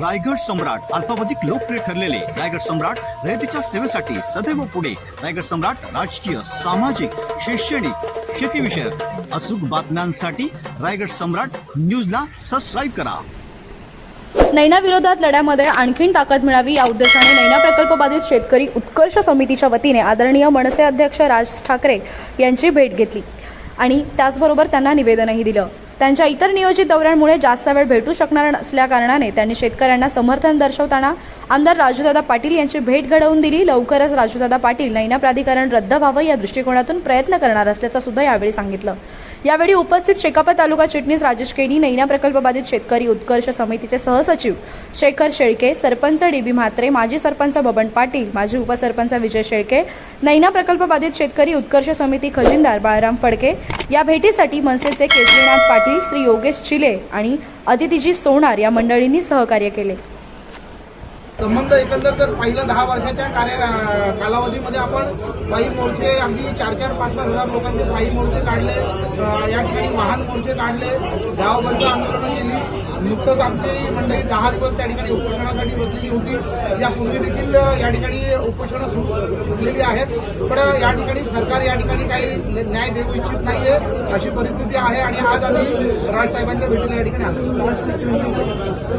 रायगड सम्राट अल्पावधिक लोकप्रिय ठरलेले रायगड सम्राट रयतेच्या सेवेसाठी सदैव पुढे. रायगड सम्राट राजकीय सामाजिक शैक्षणिक शेतीविषयक अचूक बातम्यांसाठी रायगड सम्राट न्यूजला सबस्क्राईब करा. नैना विरोधात लढ्यामध्ये आणखीन ताकद मिळावी या उद्देशाने नैना प्रकल्प बाधित शेतकरी उत्कर्ष समितीच्या वतीने आदरणीय मनसे अध्यक्ष राज ठाकरे यांची भेट घेतली आणि त्याचबरोबर त्यांना निवेदनही दिलं. त्यांच्या इतर नियोजित दौऱ्यांमुळे जास्त वेळ भेटू शकणार नसल्याकारणाने त्यांनी शेतकऱ्यांना समर्थन दर्शवताना आमदार राजूदादा पाटील यांची भेट घडवून दिली. लवकरच राजूदादा पाटील नैना प्राधिकरण रद्द व्हावं या दृष्टिकोनातून प्रयत्न करणार असल्याचं सुद्धा यावेळी सांगितलं. यावेळी उपस्थित शेकापा तालुका चिटणीस राजेश केनी नैना प्रकल्पबाधित शेतकरी उत्कर्ष समितीचे सहसचिव शेखर शेळके सरपंच डी बी म्हात्रे माजी सरपंच बबन पाटील माजी उपसरपंच विजय शेळके नैना प्रकल्पबाधित शेतकरी उत्कर्ष समिती खजिनदार बाळाराम फडके या भेटीसाठी मनसेचे केजरीनाथ पाटील श्री योगेश चिले आणि अदितीजी सोनार या मंडळींनी सहकार्य केले. संबंध एकंदर जर पहिल्या दहा वर्षाच्या कार्य कालावधीमध्ये आपण पायी मोर्चे अगदी चार चार पाच पाच हजार लोकांचे पायी मोर्चे काढले. या ठिकाणी वाहन मोर्चे काढले. गाव बंद आंदोलनं केली. नुकतंच आमची मंडळी दहा दिवस त्या ठिकाणी उपोषणासाठी बसलेली होती. यापूर्वी देखील या ठिकाणी उपोषणं सुरू सुटलेली आहेत. पण या ठिकाणी सरकार या ठिकाणी काही न्याय देऊ इच्छित नाहीये अशी परिस्थिती आहे. आणि आज आम्ही राजसाहेबांच्या भेटीला या ठिकाणी आलो.